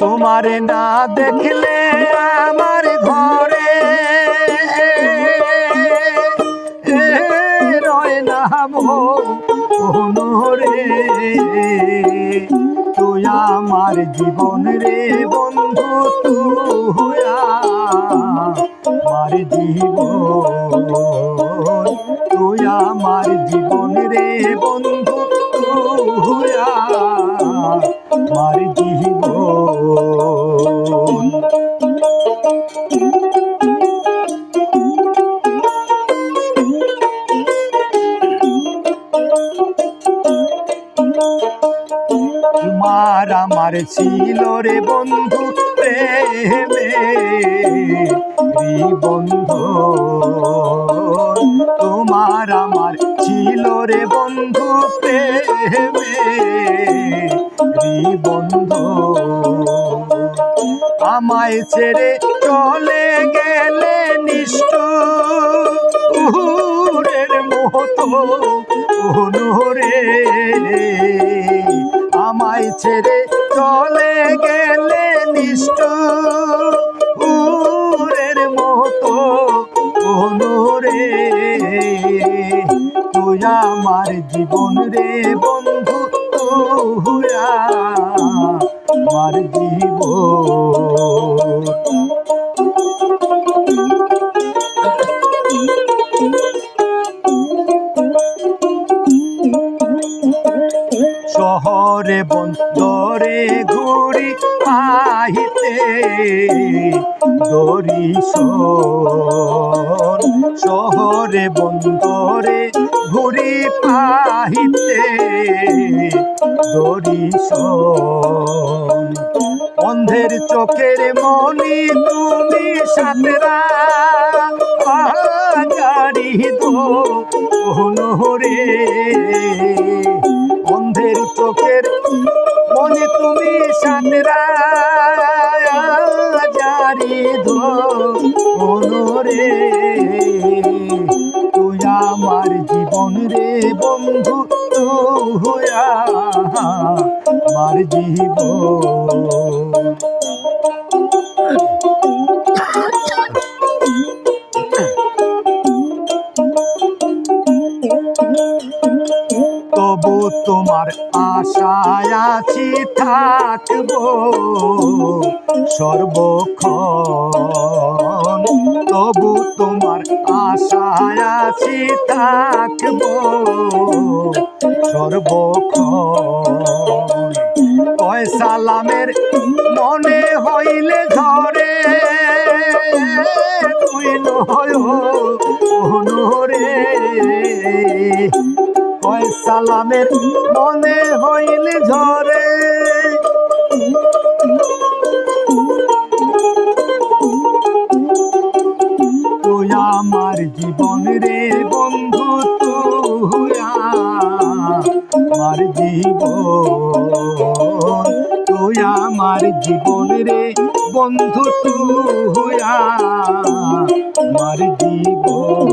তোমারে না দেখলে আমার ঘরে রয় তুই আমার জীবন রে বন্ধু তুই আমার জীবন। তুই আমার জীবন রে বন্ধু তুই আমার জীবন। তোমার আমার ছিল রে বন্ধু প্রেমে বন্ধু। ছিল রে বন্ধু প্রেমে বন্ধু। আমায় ছেড়ে চলে গেলে নিষ্ঠুরের মতো অনুরে আমায় ছেড়ে চলে গেলে নিষ্ঠুরের জীবন রে বন্ধু হুয়া আমার জীবন শহরে বন্দরে ঘুরি আহিতে দরিস শহরে বন্দরে ঘুরি পাহিতে দরিস অন্ধের চোখের মনি তুমি সাতরা গাড়ি দো রে অন্ধের চোখের মনে তুমি জারি ধরে তুই আমার জীবন রে বন্ধু তুই আমার জীবন। তবু তোমার আশায় আছি, থাকব। সর্বক্ষণ তবু তোমার আশায় আছি, থাকব। সর্বক্ষণ কয় সালামের মনে হইলে ধরে তুই নয় রে কয় সালামের মনে হইলে ঝরে। তুই আমার জীবন রে বন্ধু তুই আমার জীবন। তুই আমার জীবন রে বন্ধু তুই আমার জীবন।